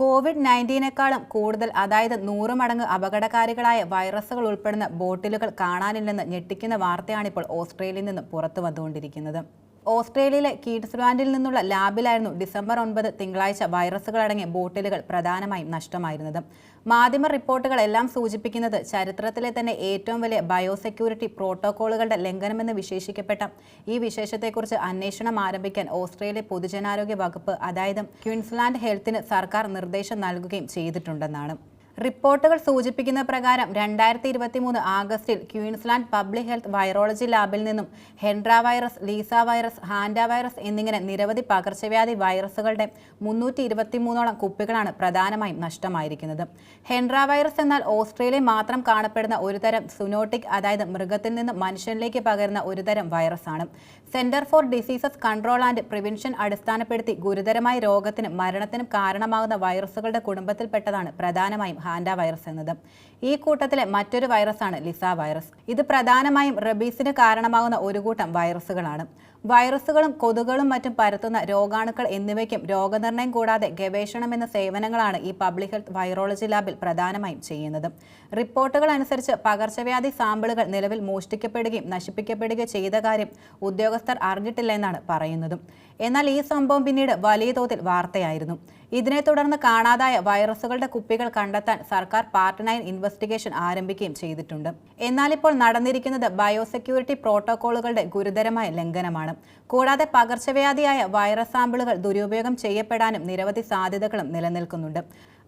Covid നയന്റീനേക്കാളും കൂടുതൽ അതായത് നൂറ് മടങ്ങ് അപകടകാരികളായ വൈറസുകൾ ഉൾപ്പെടുന്ന ബോട്ടിലുകൾ കാണാനില്ലെന്ന് ഞെട്ടിക്കുന്ന വാർത്തയാണിപ്പോൾ ഓസ്ട്രേലിയയിൽ നിന്നും പുറത്തു വന്നുകൊണ്ടിരിക്കുന്നത് ഓസ്ട്രേലിയയിലെ കീഡ്സ്ലാൻഡിൽ നിന്നുള്ള ലാബിലായിരുന്നു ഡിസംബർ ഒൻപത് തിങ്കളാഴ്ച വൈറസുകൾ അടങ്ങിയ ബോട്ടിലുകൾ പ്രധാനമായും നഷ്ടമായിരുന്നത്. മാധ്യമ റിപ്പോർട്ടുകൾ എല്ലാം സൂചിപ്പിക്കുന്നത് ചരിത്രത്തിലെ തന്നെ ഏറ്റവും വലിയ ബയോസെക്യൂരിറ്റി പ്രോട്ടോക്കോളുകളുടെ ലംഘനമെന്ന് വിശേഷിക്കപ്പെട്ട ഈ വിശേഷത്തെക്കുറിച്ച് അന്വേഷണം ആരംഭിക്കാൻ ഓസ്ട്രേലിയ പൊതുജനാരോഗ്യ വകുപ്പ് അതായത് ക്വിൻസ്ലാൻഡ് ഹെൽത്തിന് സർക്കാർ നിർദ്ദേശം നൽകുകയും ചെയ്തിട്ടുണ്ടെന്നാണ്. റിപ്പോർട്ടുകൾ സൂചിപ്പിക്കുന്ന പ്രകാരം രണ്ടായിരത്തി ഇരുപത്തി മൂന്ന് ആഗസ്റ്റിൽ ക്യൂൻസ്ലാൻഡ് പബ്ലിക് ഹെൽത്ത് വൈറോളജി ലാബിൽ നിന്നും Hendra virus Lassa virus Hanta virus എന്നിങ്ങനെ നിരവധി പകർച്ചവ്യാധി വൈറസുകളുടെ മുന്നൂറ്റി ഇരുപത്തിമൂന്നോളം കുപ്പികളാണ് പ്രധാനമായും നഷ്ടമായിരിക്കുന്നത്. ഹെൻഡ്ര വൈറസ് എന്നാൽ ഓസ്ട്രേലിയയിൽ മാത്രം കാണപ്പെടുന്ന ഒരുതരം സുനോട്ടിക് അതായത് മൃഗത്തിൽ നിന്ന് മനുഷ്യനിലേക്ക് പകരുന്ന ഒരുതരം വൈറസാണ്. Centre for diseases control and prevention അടിസ്ഥാനപ്പെടുത്തി ഗുരുതരമായ രോഗത്തിനും മരണത്തിനും കാരണമാകുന്ന വൈറസുകളുടെ കുടുംബത്തിൽപ്പെട്ടതാണ് പ്രധാനമായും ഹാൻഡ വൈറസ് എന്നത്. ഈ കൂട്ടത്തിലെ മറ്റൊരു വൈറസാണ് ലിസ വൈറസ്. ഇത് പ്രധാനമായും റബീസിന് കാരണമാകുന്ന ഒരു കൂട്ടം വൈറസുകളാണ്. വൈറസുകളും കൊതുകുകളും മറ്റും പരത്തുന്ന രോഗാണുക്കൾ എന്നിവയ്ക്കും രോഗനിർണയം കൂടാതെ ഗവേഷണം എന്ന സേവനങ്ങളാണ് ഈ പബ്ലിക് ഹെൽത്ത് വൈറോളജി ലാബിൽ പ്രധാനമായും ചെയ്യുന്നത്. റിപ്പോർട്ടുകൾ അനുസരിച്ച് പകർച്ചവ്യാധി സാമ്പിളുകൾ നിലവിൽ മോഷ്ടിക്കപ്പെടുകയും നശിപ്പിക്കപ്പെടുകയും ചെയ്ത കാര്യം ഉദ്യോഗസ്ഥർ അറിഞ്ഞിട്ടില്ല എന്നാണ് പറയുന്നത്. എന്നാൽ ഈ സംഭവം പിന്നീട് വലിയ തോതിൽ വാർത്തയായിരുന്നു. ഇതിനെ തുടർന്ന് കാണാതായ വൈറസുകളുടെ കുപ്പികൾ കണ്ടെത്താൻ സർക്കാർ പാർട്ട് നയൻ ഇൻവെസ്റ്റിഗേഷൻ ആരംഭിക്കുകയും ചെയ്തിട്ടുണ്ട്. എന്നാൽ ഇപ്പോൾ നടന്നിരിക്കുന്നത് ബയോസെക്യൂരിറ്റി പ്രോട്ടോകോളുകളുടെ ഗുരുതരമായ ലംഘനമാണ്. കൂടാതെ പകർച്ചവ്യാധിയായ വൈറസ് സാമ്പിളുകൾ ദുരുപയോഗം ചെയ്യപ്പെടാനും നിരവധി സാധ്യതകളും നിലനിൽക്കുന്നുണ്ട്.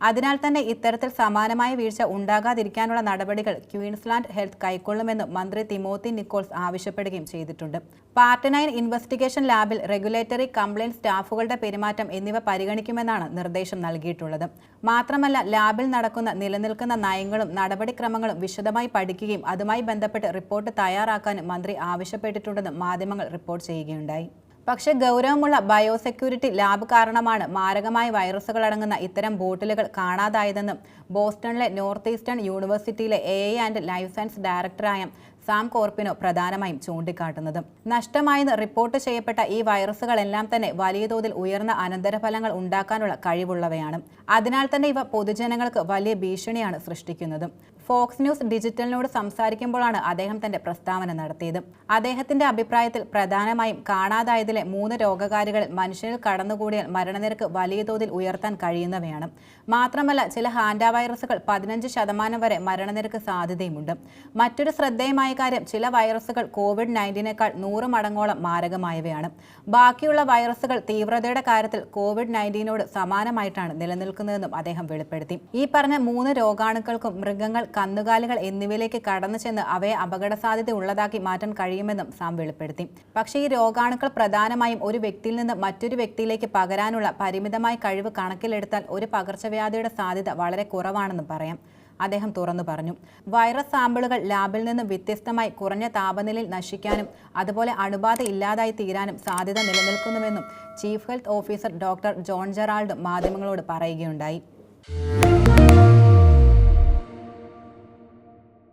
അതിനാൽ തന്നെ ഇത്തരത്തിൽ സമാനമായ വീഴ്ച ഉണ്ടാകാതിരിക്കാനുള്ള നടപടികൾ ക്വീൻസ്ലാൻഡ് ഹെൽത്ത് കൈക്കൊള്ളുമെന്നും മന്ത്രി തിമോത്തി നിക്കോൾസ് ആവശ്യപ്പെടുകയും ചെയ്തിട്ടുണ്ട്. പാർട്ട് നയൻ ഇൻവെസ്റ്റിഗേഷൻ ലാബിൽ റെഗുലേറ്ററി കംപ്ലയിന്റ് സ്റ്റാഫുകളുടെ പെരുമാറ്റം എന്നിവ പരിഗണിക്കുമെന്നാണ് നിർദ്ദേശം നൽകിയിട്ടുള്ളത്. മാത്രമല്ല ലാബിൽ നടക്കുന്ന നിലനിൽക്കുന്ന നയങ്ങളും നടപടിക്രമങ്ങളും വിശദമായി പഠിക്കുകയും അതുമായി ബന്ധപ്പെട്ട് റിപ്പോർട്ട് തയ്യാറാക്കാനും മന്ത്രി ആവശ്യപ്പെട്ടിട്ടുണ്ടെന്നും മാധ്യമങ്ങൾ റിപ്പോർട്ട് ചെയ്യുകയുണ്ടായി. പക്ഷേ ഗൗരവമുള്ള ബയോസെക്യൂരിറ്റി ലാബ് കാരണമാണ് മാരകമായ വൈറസുകൾ അടങ്ങുന്ന ഇത്തരം ബോട്ടിലുകൾ കാണാതായതെന്നും ബോസ്റ്റണിലെ നോർത്ത് ഈസ്റ്റേൺ യൂണിവേഴ്സിറ്റിയിലെ A I and life science ഡയറക്ടറായ സാം കോർപ്പിനോ പ്രധാനമായും ചൂണ്ടിക്കാട്ടുന്നത്. നഷ്ടമായെന്ന് റിപ്പോർട്ട് ചെയ്യപ്പെട്ട ഈ വൈറസുകളെല്ലാം തന്നെ വലിയ തോതിൽ ഉയർന്ന അനന്തരഫലങ്ങൾ ഉണ്ടാക്കാനുള്ള കഴിവുള്ളവയാണ്. അതിനാൽ തന്നെ ഇവ പൊതുജനങ്ങൾക്ക് വലിയ ഭീഷണിയാണ് സൃഷ്ടിക്കുന്നത്. ഫോക്സ് ന്യൂസ് ഡിജിറ്റലിനോട് സംസാരിക്കുമ്പോഴാണ് അദ്ദേഹം തന്റെ പ്രസ്താവന നടത്തിയത്. അദ്ദേഹത്തിന്റെ അഭിപ്രായത്തിൽ പ്രധാനമായും കാണാതായതിലെ മൂന്ന് രോഗകാരികളിൽ മനുഷ്യരിൽ കടന്നുകൂടിയാൽ മരണനിരക്ക് വലിയ തോതിൽ ഉയർത്താൻ കഴിയുന്നവയാണ്. മാത്രമല്ല ചില ഹാൻഡ വൈറസുകൾ പതിനഞ്ച് ശതമാനം വരെ മരണനിരക്ക് സാധ്യതയുമുണ്ട്. മറ്റൊരു ശ്രദ്ധേയമായ കാര്യം ചില വൈറസുകൾ കോവിഡ് നയന്റീനേക്കാൾ നൂറ് മടങ്ങോളം മാരകമായവയാണ്. ബാക്കിയുള്ള വൈറസുകൾ തീവ്രതയുടെ കാര്യത്തിൽ കോവിഡ് നയന്റീനോട് സമാനമായിട്ടാണ് നിലനിൽക്കുന്നതെന്നും അദ്ദേഹം വെളിപ്പെടുത്തി. ഈ പറഞ്ഞ മൂന്ന് രോഗാണുക്കൾക്കും മൃഗങ്ങൾ കന്നുകാലികൾ എന്നിവയിലേക്ക് കടന്നു ചെന്ന് അവയെ അപകട സാധ്യത ഉള്ളതാക്കി മാറ്റാൻ കഴിയുമെന്നും സാം വെളിപ്പെടുത്തി. പക്ഷേ ഈ രോഗാണുക്കൾ പ്രധാനമായും ഒരു വ്യക്തിയിൽ നിന്ന് മറ്റൊരു വ്യക്തിയിലേക്ക് പകരാനുള്ള പരിമിതമായ കഴിവ് കണക്കിലെടുത്താൽ ഒരു പകർച്ചവ്യാധിയുടെ സാധ്യത വളരെ കുറവാണെന്നും പറയാം. അദ്ദേഹം തുറന്നു പറഞ്ഞു. വൈറസ് സാമ്പിളുകൾ ലാബിൽ നിന്ന് വ്യത്യസ്തമായി കുറഞ്ഞ താപനിലയിൽ നശിക്കാനും അതുപോലെ അണുബാധ ഇല്ലാതായി തീരാനും സാധ്യത നിലനിൽക്കുന്നുവെന്നും chief health officer doctor John Gerald മാധ്യമങ്ങളോട് പറയുകയുണ്ടായി.